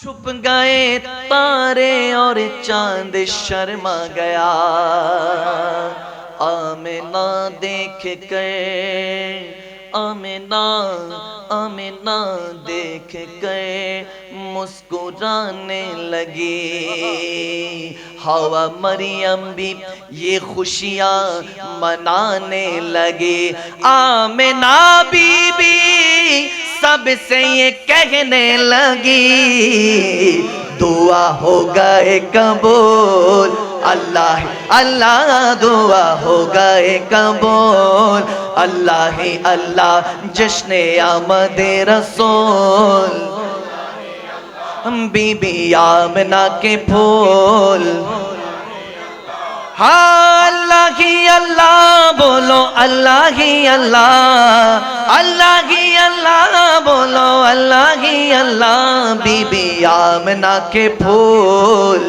چھپ گئے تارے اور چاند شرما گیا۔ آمنا دیکھ کر آمنا آمنا دیکھ کر مسکرانے لگی۔ ہوا مریم بھی یہ خوشیاں منانے لگی۔ آمنا بی بی سب سے یہ کہنے لگی۔ دعا ہو گئے قبول۔ اللہ اللہ دعا ہو گئے قبول۔ اللہ ہی اللہ جشن آمد رسول۔ بی بی آمنہ کے پھول۔ ہاں اللہ ہی اللہ بولو، اللہ ہی اللہ۔ اللہ ہی اللہ বলো আল্লাহ আল্লাহ বিবি আমনাকে ফুল।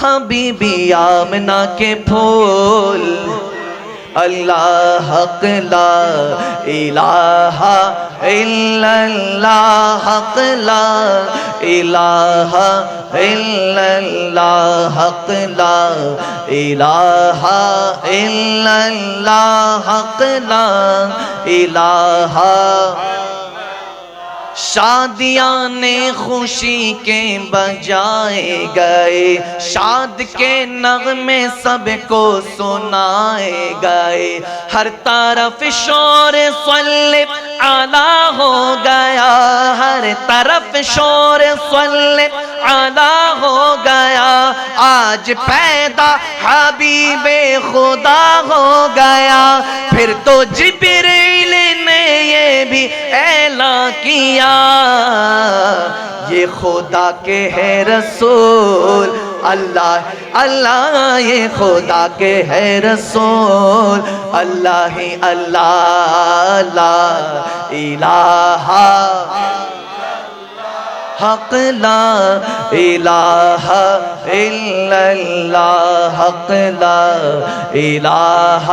হ্যাঁ বিবি আমনাকে ফুল। আল্লাহ হক লা ইলাহা ইল্লাল্লাহ হক লা ইলাহা ইল্লাল্লাহ হক লা ইলাহা ইল্লাল্লাহ হক লা ইলাহা شادیاں نے خوشی کے بجائے گئے۔ شاد کے نغمے سب کو سنائے گئے۔ ہر طرف شور صلب علا ہو گیا۔ ہر طرف شور صلب علا ہو گیا۔ آج پیدا حبیب خدا ہو گیا۔ پھر تو جبریل بھی اعلان کیا۔ یہ خدا کے ہے رسول۔ اللہ اللہ، یہ خدا کے ہے رسول۔ اللہ ہی اللہ لا الہ۔ حق لا الہ الا اللہ، حق لا الہ۔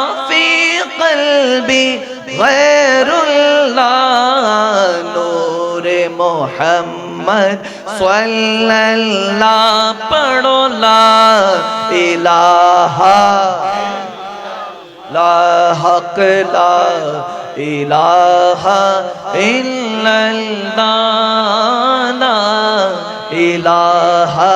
فی قلبی غیر اللہ نور محمد صلی اللہ پڑھو لا الہ لا حق لا الہ الا اللہ لا الہ